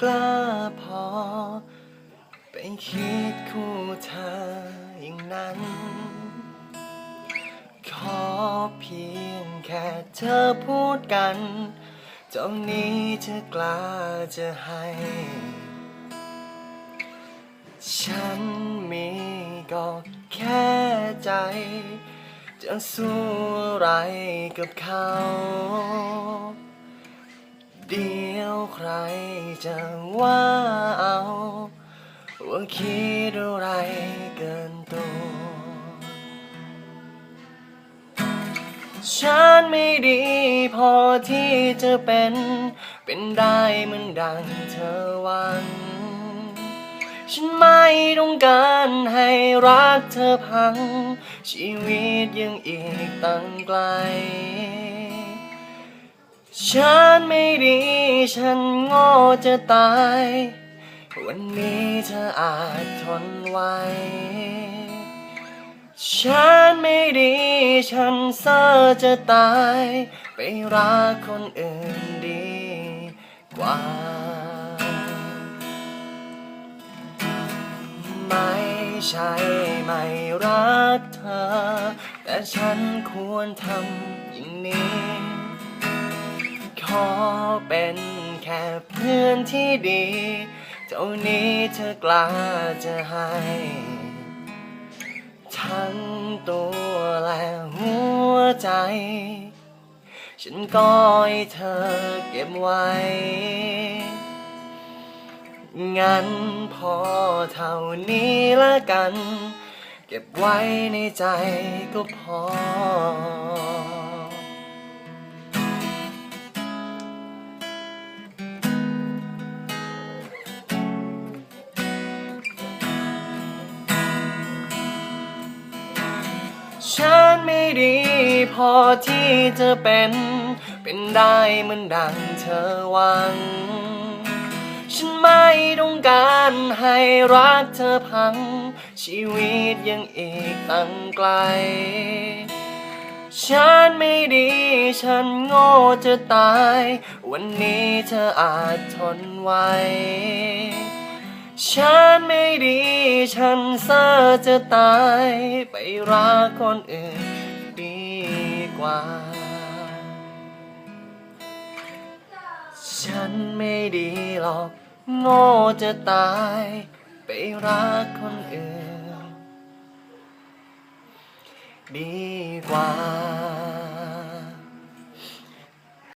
กล้าพอ ไปคิดคู่เธออย่างนั้น ขอเพียงแค่เธอพูดกันเจ้านี้เธอกล้าจะให้ ฉันมีก็แค่ใจ จะสู้อะไรกับเขา เดียวใครจะว่าเอาว่าคิดอะไรเกินตัว ฉันไม่ดีพอที่จะเป็น เป็นได้เหมือนดังเธอหวัง ฉันไม่ต้องการให้รักเธอพัง ชีวิตยังอีกตั้งไกล ฉันไม่ดี ฉันโง่จะตาย วันนี้เธออาจทนไหว ฉันไม่ดี ฉันเซ่อจะตาย ไปรักคนอื่นดีกว่า ไม่ใช่ไม่รักเธอ แต่ฉันควรทำอย่างนี้ อเป็นแค่เพื่อนที่ดี เท่านี้เธอกล้าจะให้ ทั้งตัวและหัวใจ ฉันก็ให้เธอเก็บไว้ งั้นพอเท่านี้ละกัน เก็บไว้ในใจก็พอันไม่ดี พอที่จะเป็น เป็นได้เหมือนดังเธอหวัง ฉันไม่ต้องการให้รักเธอพัง ชีวิตยังอีกตั้งไกล ฉันไม่ดี ฉันโง่จะตาย วันนี้เธออาจทนไหว ฉันไม่ดี ฉันเซ่อจะตาย ไปรักคนอื่นดีกว่า ฉันไม่ดีหรอก โง่จะตาย ไปรักคนอื่น ดีกว่า